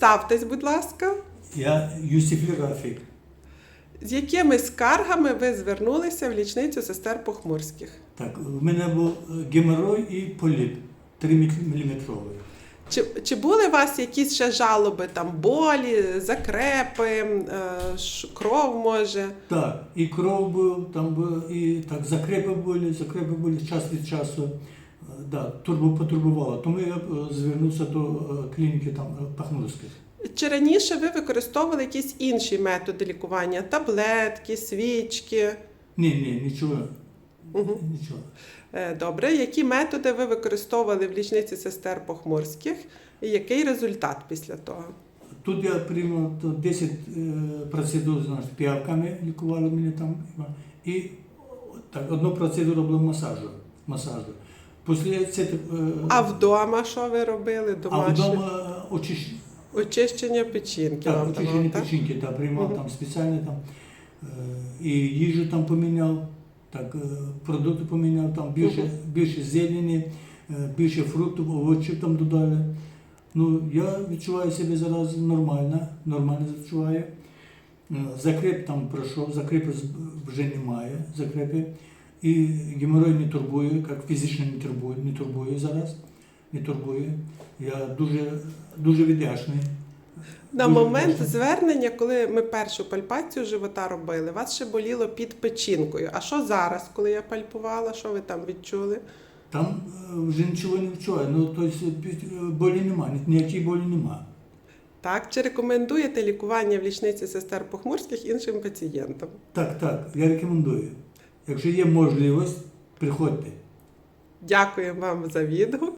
Представтесь, будь ласка, Я Юсиф Рафік. з якими скаргами ви звернулися в лічницю сестер Похмурських? Так, у мене був е, геморой і поліп 3 мм. Чи, чи були у вас якісь ще жалоби, там болі, закрепи, е, кров може? Так, і кров був, там був, і так, закрепи були, закрепи були час від часу. Да, турбо потурбувало. Тому я е, звернувся до е, клініки там е, Пахмурських. Чи раніше ви використовували якісь інші методи лікування? Таблетки, свічки? Ні, ні, нічого. Угу. Нічого. Добре, які методи ви використовували в лічниці сестер Похмурських? І який результат після того? Тут я приймав то 10 е, процедур знаєш, піявками лікували мене там. І так, одну процедуру робив масажу. масажу. Після цього, е, А вдома що ви робили? а Домашнє? вдома очищ... Очищення печінки так, вам очищення давав, так? печінки, так, приймав там спеціально там. Е, і їжу там поміняв, так, е, продукти поміняв, там більше, більше зелені, е, більше фруктів, овочів там додали. Ну, я відчуваю себе зараз нормально, нормально відчуваю. Е, Закреп там пройшов, закрепи з- вже немає, закрепи. І геморой не турбує, як фізично не турбує, не турбує зараз. Не турбує. Я дуже, дуже вдячний. На Дуже момент звернення, коли ми першу пальпацію живота робили, вас ще боліло під печінкою. А що зараз, коли я пальпувала, що ви там відчули? Там е, вже нічого не відчуваю. Ну, тобто е, болі немає, ніякої болі немає. Так, чи рекомендуєте лікування в лічниці сестер Похмурських іншим пацієнтам? Так, так, я рекомендую. Якщо є можливість, приходьте. Дякую вам за відгук.